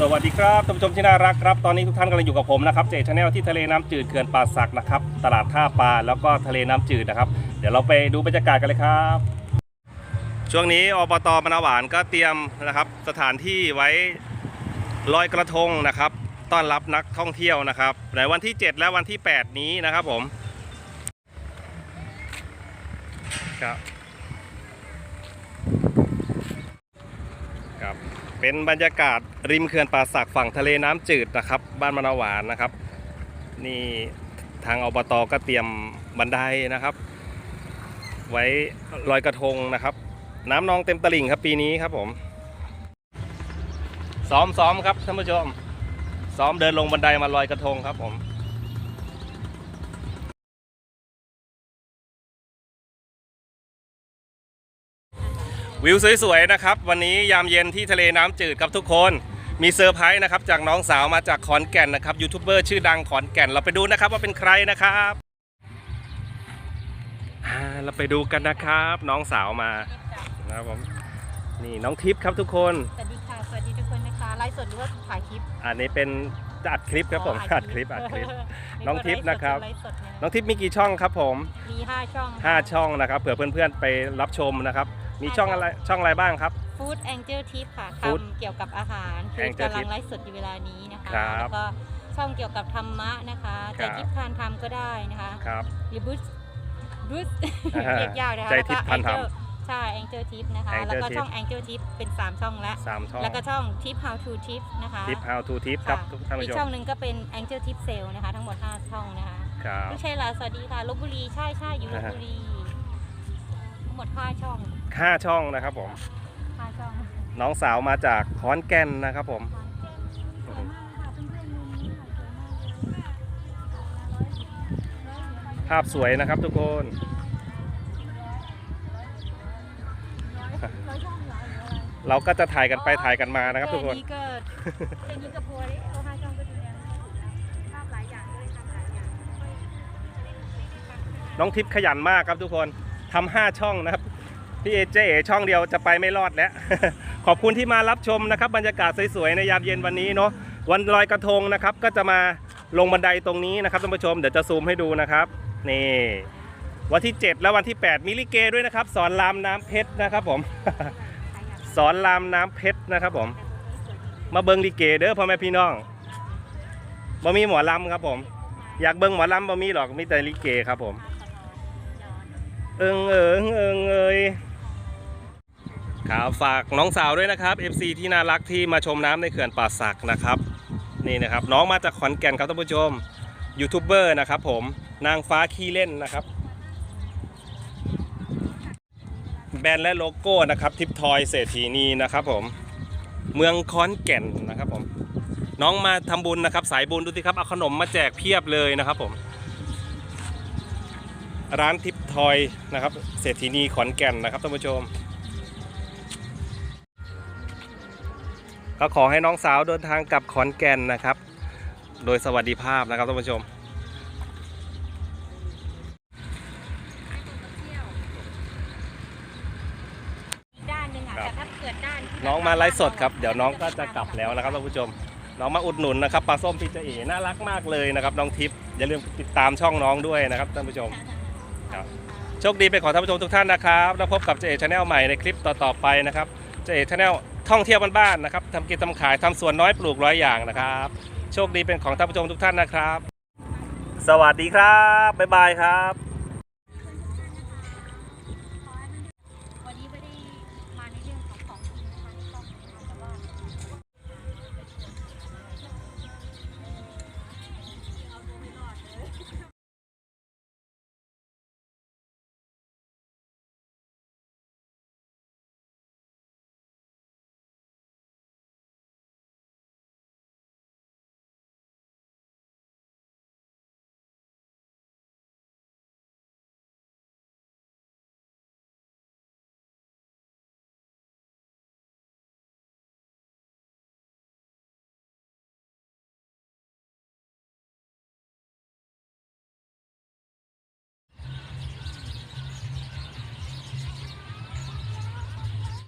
สวัสดีครับท่านผู้ชมที่น่ารักครับ ตอนนี้ทุกท่านกำลังอยู่กับผมนะครับเจชแนลที่ทะเลน้ำจืดเขื่อนป่าสักนะครับ ตลาดท่าปลาแล้วก็ทะเลน้ำจืดนะครับ เดี๋ยวเราไปดูบรรยากาศกันเลยครับ ช่วงนี้อบตมะนาหวานก็เตรียมนะครับ สถานที่ไว้ลอยกระทงนะครับ ต้อนรับนักท่องเที่ยวนะครับในวันที่ 7 และวันที่ 8 นี้นะครับผมครับครับ เป็นบรรยากาศริมเขื่อนป่าสักฝั่งทะเลน้ำจืดนะครับ บ้านมะนาหวานนะครับ นี่ทางอบตก็เตรียมบันไดนะครับ ไว้ลอยกระทงนะครับ น้ำนองเต็มตลิ่งครับปีนี้ครับผมซ้อมซ้อมครับท่านผู้ชม ซ้อมเดินลงบันไดมาลอยกระทงครับผม วิวสวยๆนะครับ วันนี้ยามเย็นที่ทะเลน้ำจืดครับทุกคน มีเซอร์ไพรส์นะครับจากน้องสาวมาจากขอนแก่นนะครับยูทูบเบอร์ชื่อดังขอนแก่นเราไปดูนะครับว่าเป็นใครนะครับอ่าเราไปดูกันนะครับ น้องสาวมานะครับผมนี่น้องทิพย์ครับทุกคน สวัสดีค่ะ สวัสดีทุกคนนะคะไลฟ์สดหรือว่าถ่ายคลิป อันนี้เป็นอัดคลิปครับผมอ๋ออัดคลิปอัดคลิปกว่าน้องทิพย์นะครับ ไลฟ์สดนะน้องทิพย์มีกี่ช่องครับผม มีห้าช่องห้าช่องนะครับเผื่อเพื่อนๆไปรับชมนะครับ มีช่องอะไรช่องอะไรบ้างครับ ฟู้ดแองเจิลทิปค่ะ Food ทำเกี่ยวกับอาหารคือ Angel กำลัง Tip ไลฟ์สดอยู่เวลานี้นะคะ ครับแล้วก็ช่องเกี่ยวกับธรรมะนะคะครัใจบทิพย์ทานธรรมก็ได้นะคะครับ หรือบูสบูสอ่าเรียกยากนะคะใจทิพย์ทานธรรมแล้วก็ Angel ใช่แองเจิลทิปนะคะ Angel แล้วก็ Tip ช่องแองเจิลทิปเป็นสามช่องแล้ว สามช่องแล้วก็ช่องทิป how to tip นะคะทิป how to tip ครับค่ะทุกท่านอีผู้กชช่อมงหนึ่งก็เป็น Angel Tip Sale นะคะ ทั้งหมด 5 ช่องนะคะครับไม่ใช่ละสวัสดีค่ะลบบุรีใช่ใช่อยู่ลบบุรีทั้ง หมด5ช่องห้าช่องนะครับผม5ช่องน้องสาวมาจากขอนแก่นนะครับผม สวยมากค่ะเพื่อนๆมุมนี้ค่ะสวยมากเลยภาพสวยนะครับทุกคน ร้อยช่องเหรอหรืออะไรเราก็จะถ่ายกันไปถ่ายกันมานะครับทุกคน แนี้ก็แค่นี้ก็พอแล้วเอาห้าช่องก็ดูแลไม่ถูกแล้วภาพหลายอย่างด้วยทำหลายอย่างค่อยน้องทิพย์ขยันมากครับทุกคน ทำห้าช่องนะครับพี่เอเจเอช่องเดียวจะไปไม่รอดแล้ว ขอบคุณที่มารับชมนะครับ บรรยากาศสวยๆในยามเย็นวันนี้เนาะวันลอยกระทงนะครับก็จะมาลงบันไดตรงนี้นะครับท่านผู้ชมเดี๋ยวจะซูมให้ดูนะครับนี่วันที่ 7 และวันที่ 8มีลิเกด้วยนะครับ สอนรามน้ำเพชรนะครับผม สอนรามน้ำเพชรนะครับผม มาเบิงลิเกเด้อพ่อแม่พี่น้องบ่มีหมอลำครับผม อยากเบิงหมอลำบ่มีหรอกมีแต่ลิเกครับผม เอิงเอิงเอิงเอยครับฝากน้องสาวด้วยนะครับ FC ที่น่ารักที่มาชมน้ำในเขื่อนป่าสักนะครับ นี่นะครับ น้องมาจากขอนแก่นครับท่านผู้ชมยูทูบเบอร์นะครับผมนางฟ้าขี้เล่นนะครับ แบรนด์และโลโก้นะครับทิปทอยเศรษฐีนีนะครับผมเมืองขอนแก่นนะครับผมน้องมาทำบุญนะครับ สายบุญดูสิครับเอาขนมมาแจกเพียบเลยนะครับผม ร้านทิปทอยนะครับ เศรษฐีนีขอนแก่นนะครับท่านผู้ชม ก็ขอให้น้องสาวเดินทางกลับขอนแก่นนะครับ โดยสวัสดิภาพนะครับท่านผู้ชมอีกด้านหนึ่งอะครับแต่ถ้าเกิดด้านที่น้องมาไลฟ์สดครับ เดี๋ยวน้องก็จะกลับแล้วนะครับท่านผู้ชม น้องมาอุดหนุนนะครับปลาส้มพี่เจเอ๋น่ารักมากเลยนะครับน้องทิพย์อย่าลืมติดตามช่องน้องด้วยนะครับท่านผู้ชม ค รับโชคดีไปขอท่านผู้ชมทุกท่านนะครับแล้วพบกับเจเอชาแนลใหม่ในคลิปต่อๆไปนะครับเจเอชาแนลท่องเที่ยวบ้านๆนะครับทำกินทำขายทำสวนน้อยปลูกร้อยอย่างนะครับ โชคดีเป็นของท่านผู้ชมทุกท่านนะครับ สวัสดีครับบ๊ายบายครับ